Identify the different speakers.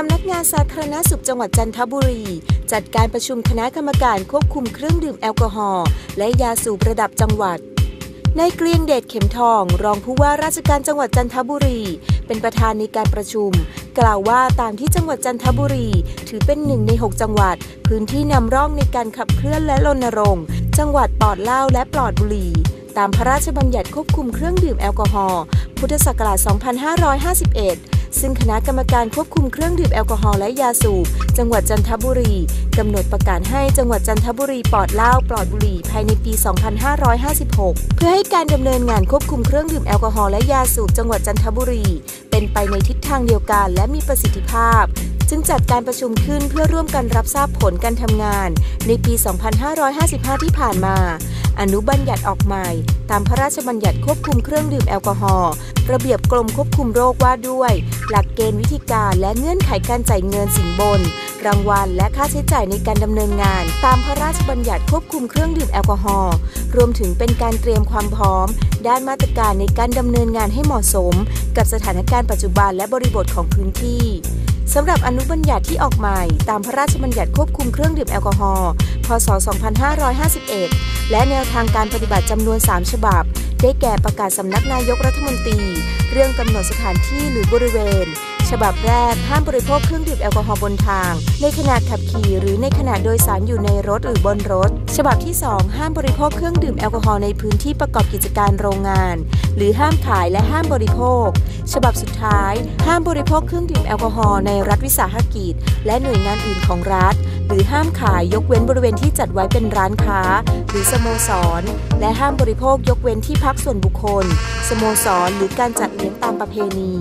Speaker 1: สำนักงานสาธารณสุขจังหวัดจันทบุรี จัดการประชุมคณะกรรมการควบคุมเครื่องดื่มแอลกอฮอล์และยาสูบระดับจังหวัดนายเกรียงเดชเข็มทอง รองผู้ว่าราชการจังหวัดจันทบุรี เป็นประธานในการประชุม กล่าวว่าตามที่จังหวัดจันทบุรี ถือเป็นหนึ่งใน 6 จังหวัด พื้นที่นำร่องในการขับเคลื่อนและรณรงค์ จังหวัดปลอดเหล้าและปลอดบุหรี่ตามพระราชบัญญัติควบคุมเครื่องดื่มแอลกอฮอล์พุทธศักราช 2551 ซึ่งคณะกรรมการควบคุมเครื่องดื่มแอลกอฮอล์และยาสูบ จังหวัดจันทบุรีกำหนดประกาศให้จังหวัดจันทบุรีปลอดเหล้าปลอดบุหรี่ภายในปี 2556 เพื่อให้การดำเนินงานควบคุมเครื่องดื่มแอลกอฮอล์และยาสูบจังหวัดจันทบุรี เป็นไปในทิศทางเดียวกันและมีประสิทธิภาพ จึงจัดการประชุมขึ้นเพื่อร่วมกันรับทราบผลการทำงาน ในปี 2555 ที่ผ่านมา อนุบัญญัติออกใหม่ ตามพระราชบัญญัติควบคุมเครื่องดื่มแอลกอฮอล์ระเบียบกรมควบคุมโรคว่าด้วย หลักเกณฑ์วิธีการและเงื่อนไขการจ่ายเงินสินบน รางวัลและค่าใช้จ่ายในการดำเนินงาน ตามพระราชบัญญัติควบคุมเครื่องดื่มแอลกอฮอล์รวมถึงเป็นการเตรียมความพร้อม ด้านมาตรการในการดำเนินงานให้เหมาะสม กับสถานการณ์ปัจจุบันและบริบทของพื้นที่ สำหรับอนุบัญญัติที่ออกใหม่ตามพระราชบัญญัติควบคุมเครื่องดื่มแอลกอฮอล์ พศ 2551 และแนวทางการปฏิบัติจำนวน 3 ฉบับ ได้แก่ประกาศสำนักนายกรัฐมนตรี เรื่องกำหนดสถานที่หรือบริเวณ ฉบับแรก ห้ามบริโภคเครื่องดื่มแอลกอฮอล์บนทาง ในขณะขับขี่หรือในขณะโดยสารอยู่ในรถหรือบนรถ ฉบับที่ 2 ห้ามบริโภคเครื่องดื่มแอลกอฮอล์ในพื้นที่ประกอบกิจการโรงงาน หรือห้ามขายและห้ามบริโภค ฉบับสุดท้าย ห้ามบริโภคเครื่องดื่มแอลกอฮอล์ในรัฐวิสาหกิจ และหน่วยงานอื่นของรัฐ หรือห้ามขายยกเว้นบริเวณที่จัดไว้เป็นร้านค้า หรือสโมสร และห้ามบริโภคยกเว้นที่พักส่วนบุคคล สโมสร หรือการจัดเลี้ยงตามประเพณี